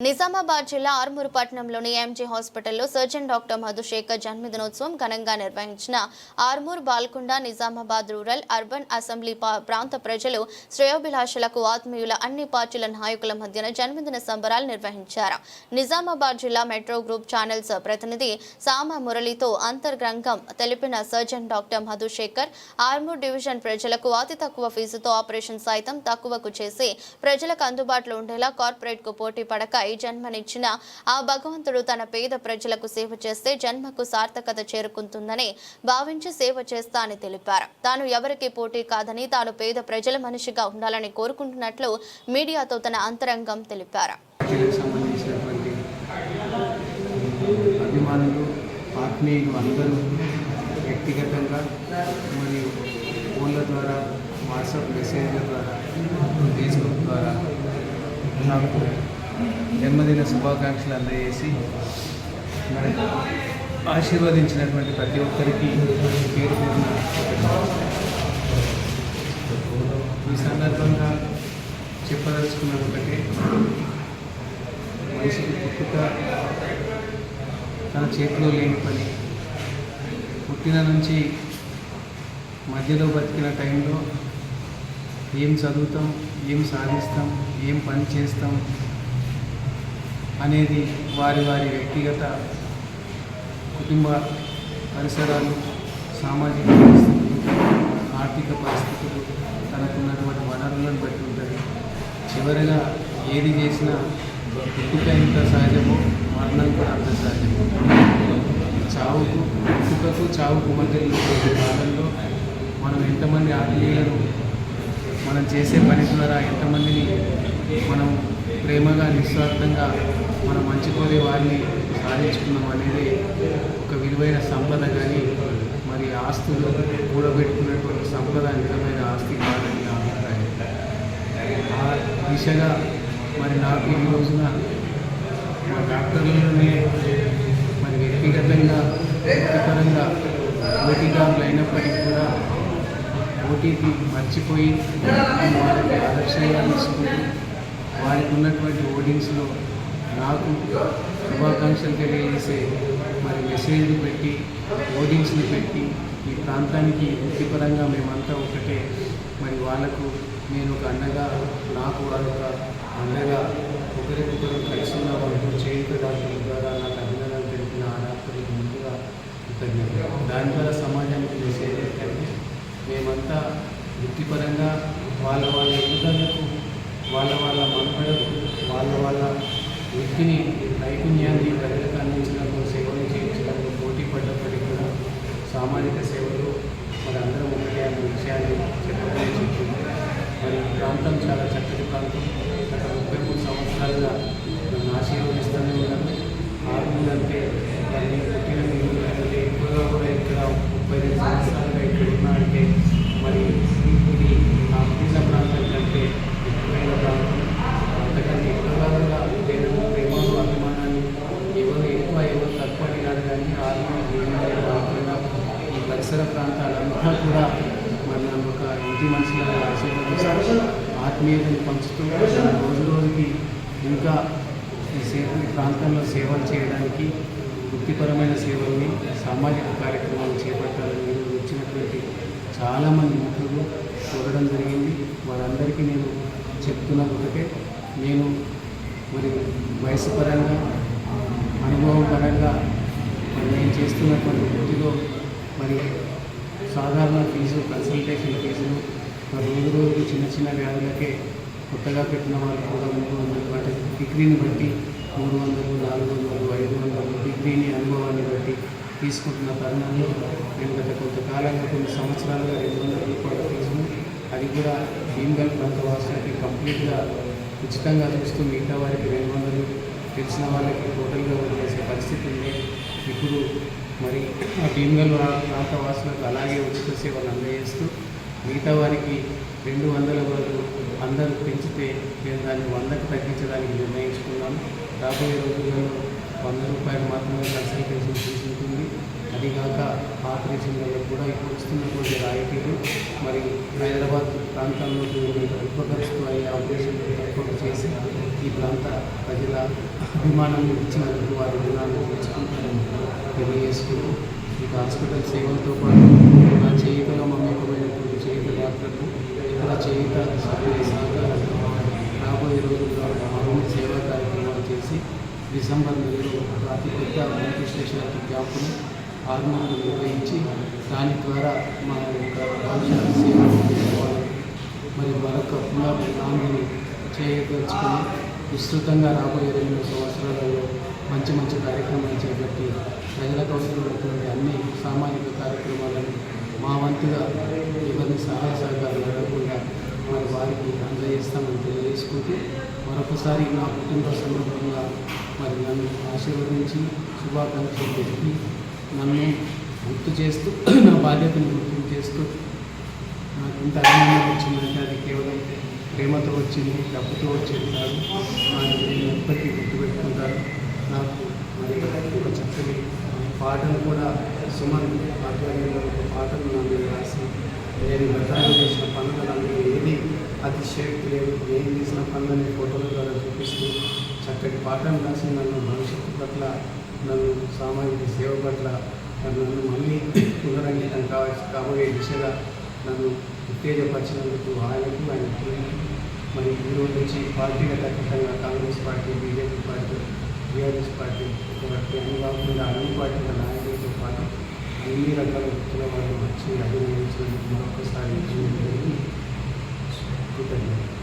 నిజామాబాద్ జిల్లా ఆర్మూరు పట్టణంలోని ఎంజీ హాస్పిటల్లో సర్జన్ డాక్టర్ మధుశేఖర్ జన్మదినోత్సవం ఘనంగా నిర్వహించిన Armoor Balkonda Nizamabad rural urban assembly పా- ప్రాంత ప్రజలు శ్రేయోభిలాషులకు ఆత్మీయుల అన్ని పార్టీల నాయకుల మధ్యన జన్మదిన సంబరాలు నిర్వహించారు. నిజామాబాద్ జిల్లా మెట్రో గ్రూప్ ఛానల్స్ ప్రతినిధి సామ మురళితో అంతర్గంగం తెలిపిన surgeon doctor Madhushekar Armoor division ప్రజలకు అతి తక్కువ ఫీజుతో ఆపరేషన్ సైతం తక్కువకు చేసి ప్రజలకు అందుబాటులో ఉండేలా కార్పొరేట్కు పోటీ పడక పై జన్మనిచ్చిన ఆ భగవంతుడు తన పేద ప్రజలకు సేవ చేస్తే జన్మకు సార్థకత చేరుకుంటుందని భావించి సేవ చేస్తా అని తెలిపారు. తాను ఎవరికి పోటీ కాదని తాను పేద ప్రజల మనిషిగా ఉండాలని కోరుకుంటున్నట్లు మీడియాతో తన అంతరంగం తెలిపారు. అభిమానులు ఆత్మీయులు అందరూ వ్యక్తిగతంగా మరియు ఫోన్ల ద్వారా వాట్సాప్ మెసేజ్ల ద్వారా ఫేస్బుక్ ద్వారా నాకు జన్మదిన శుభాకాంక్షలు అందజేసి మరి ఆశీర్వదించినటువంటి ప్రతి ఒక్కరికి పేరు పేరున ఈ సందర్భంగా చెప్పదలుచుకున్నది ఒకటే మనిషికి పుట్టుక తన చేతిలో లేని పని. పుట్టిన నుంచి మధ్యలో బతికిన టైంలో ఏం చదువుతాం ఏం సాధిస్తాం ఏం పని చేస్తాం అనేది వారి వారి వ్యక్తిగత కుటుంబ పరిసరాలు సామాజిక పరిస్థితులు ఆర్థిక పరిస్థితులు తనకున్నటువంటి వనరులను బట్టి ఉంటుంది. చివరిగా ఏది చేసినా పుట్టుక ఎంత సహజమో మరణం కూడా అంత సహజమో. చావుకు పుట్టుకకు చావుకు మధ్య కాలంలో మనం ఎంతమంది ఆత్మీయులను మనం చేసే పని ద్వారా ఎంతమందిని మనం ప్రేమగా నిస్వార్థంగా మనం మంచి కోరే వారిని సాధించుకున్నాం అనేది ఒక విలువైన సంపద కానీ మరి ఆస్తులు కూడబెట్టుకున్నటువంటి సంపద నిజమైన ఆస్తి కాదని నా అభిప్రాయం. ఆ దిశగా మరి నాకు ఈ రోజున మా డాక్టర్లనే మరి వ్యక్తిగతంగా వృత్తిపరంగా పోటీదారులు అయినప్పటికీ కూడా పోటీకి మర్చిపోయి వారికి ఆదర్శంగా తీసుకుంటూ వారికి ఉన్నటువంటి ఓటింగ్స్లో నాకు శుభాకాంక్షలు తెలియజేసే మరి మెసేజ్లు పెట్టి ఓటింగ్స్ని పెట్టి ఈ ప్రాంతానికి వృత్తిపరంగా మేమంతా ఒకటే. మరి వాళ్ళకు నేను ఒక అండగా నాకు వాళ్ళొక అండగా ఒకరికొకరు కలిసి వాళ్ళు చేయుత డాక్టర్ల ద్వారా నాకు అభినందనలు తెలిపిన ఆ ముందుగా కృతజ్ఞతలు. దాని ద్వారా సమాజానికి మెసేజ్ ఏంటంటే మేమంతా వృత్తిపరంగా వాళ్ళ వాళ్ళ ఎదుగుదలకు వాళ్ళ వాళ్ళ వాళ్ళ వాళ్ళ వృత్తిని నైపుణ్యాన్ని ప్రజలకు అందించడానికి సేవలు చేయించడానికి పోటీ పడ్డప్పటికీ కూడా సామాజిక సేవలు మరి అందరం ఒకటే అనే విషయాన్ని చెప్పడం చెప్పింది మరి ప్రాంతం చాలా చక్కటి ప్రాంతం. గత ముప్పై మూడు సంవత్సరాలుగా నన్ను ఆశీర్వదిస్తూనే ఉన్నాను ఆర్మూల్ అంటే దాన్ని పుట్టిన మీరు అంటే ఎక్కువగా కూడా ఇక్కడ ముప్పై రెండు సంవత్సరాలుగా ఇక్కడ ఉన్నా అంటే మరి ఇది నా పుట్టిన ప్రాంతం కంటే ఎక్కువైన ప్రాంతం అంతకంటే ఎక్కువగా కూడా నేను ప్రేమను అభిమానాన్ని ఎవరు ఎక్కువ ఎవరు తక్కువ అని కాదు కానీ ఆర్మూల్ కాకుండా ఈ పరిసర ప్రాంతాలంతా కూడా మన ఒక ఇంటి మనిషిగా ఆశీర్వదిస్తూ ఆత్మీయతను పంచుతూ రోజు రోజుకి ఇంకా ఈ సేవ ఈ ప్రాంతంలో సేవలు చేయడానికి వృత్తిపరమైన సేవల్ని సామాజిక కార్యక్రమాలు చేపట్టాలని మీరు వచ్చినటువంటి చాలామంది మిత్రులు చూడడం జరిగింది. వారందరికీ నేను చెప్తున్నది ఒకటే నేను మరి వయసు పరంగా అనుభవం పరంగా మరి నేను చేస్తున్నటువంటి వృత్తిలో మరి సాధారణ ఫీజు కన్సల్టేషన్ ఫీజులు మరి రోజు రోజుకు చిన్న చిన్న వ్యాధులకే కొత్తగా పెట్టిన వాళ్ళు కూడా మూడు వందలు వాటి డిగ్రీని బట్టి మూడు వందలు నాలుగు వందలు ఐదు వందలు డిగ్రీని అనుభవాన్ని బట్టి తీసుకుంటున్న తరుణంలో నేను గత కొంతకాలంగా కొన్ని సంవత్సరాలుగా రెండు వందల రూపాయల ఫీజును అది కూడా భీమ్గల్ ప్రాంత వాసులకి కంప్లీట్గా ఉచితంగా చూస్తూ మిగతా వారికి రెండు వందలు తెలిసిన వాళ్ళకి టోటల్గా వదిలేసే పరిస్థితి ఉంది ఇప్పుడు మరి ఆ భీమగల్ ప్రాంత వాసులకు అలాగే ఉచిత సేవలు అందజేస్తూ మిగతా వారికి రెండు వందల వరకు అందరూ పెంచితే నేను దాన్ని వందకు తగ్గించడానికి నిర్ణయించుకున్నాను రాబోయే రోజుల్లో వంద రూపాయలు మాత్రమే కన్సల్టేషన్ ఫీజు ఉంటుంది అదిగాక ఆపరేషన్లలో కూడా ఇప్పుడు వస్తున్నటువంటి రాయితీలు మరి హైదరాబాద్ ప్రాంతంలో విపకరిస్తూ అయ్యే ఆపరేషన్ ఏర్పాటు చేసి ఈ ప్రాంత ప్రజల అభిమానం ఇచ్చినందుకు వారి రుణాన్ని తెలియజేసుకుంటూ ఇక హాస్పిటల్ సేవలతో పాటు నా చేయుతలో మమేకమైనటువంటి చేయుత డాక్టర్లు ఇతర చేయుత సభ్యుల సహకారంతో రాబోయే రోజుల్లో మరిన్ని సేవా కార్యక్రమాలు చేసి డిసెంబర్ నెలలో అతి పెద్ద మల్టీ క్యాంపును ఆర్మూర్లో నిర్వహించి దాని ద్వారా మన యొక్క భవిష్యత్ సేవలు మరి మరొక పునర్నాందిని చేయదలుచుకుని విస్తృతంగా రాబోయే రెండు సంవత్సరాలలో మంచి మంచి కార్యక్రమాలు చేపట్టి ప్రజలకు అవసరమైనటువంటి అన్ని సామాజిక కార్యక్రమాలను మా వంతుగా ఎవరిని సహాయ సహకారాలు అడగకుండా మరి వారికి అందజేస్తామని తెలియజేసుకుంటూ మరొకసారి నా పుట్టినరోజు సందర్భంగా మరి నన్ను ఆశీర్వదించి శుభాకాంక్షలు చెప్పి నన్ను గుర్తు చేస్తూ నా బాధ్యతను గుర్తు చేస్తూ నాకు ఇంత అభిమానం వచ్చిందంటే అది కేవలం ప్రేమతో వచ్చింది డబ్బుతో వచ్చేది కాదు. అది నేను ఎప్పటికీ గుర్తుపెట్టుకుంటాను. నాకు మరి ఒక చక్కని పాటలు కూడా సుమన్ ఆధ్వర్యంలో ఒక పాటలు నన్ను రాసి నేను గతంలో చేసిన పనులను ఏది అతిశయోక్తి లేదు నేను చేసిన పనులని ఫోటోల ద్వారా చూపిస్తూ చక్కటి పాటలు రాసి నన్ను భవిష్యత్తు పట్ల నన్ను సామాజిక సేవ పట్ల నన్ను మళ్ళీ పునరంకితం కావచ్చు కాబోయే దిశగా నన్ను ఉత్తేజపరిచినందుకు ఆయనకు ఆయన టీంకి మరి ఈరోజు నుంచి పార్టీగా ఖచ్చితంగా Congress party BJP party TRS party ఒకటి అన్ని కాకుండా అన్ని పార్టీల నాయకులతో పాటు అన్ని రకాల వ్యక్తుల వాళ్ళు వచ్చి అభినందించినందుకు మరొకసారి కృతజ్ఞతలు.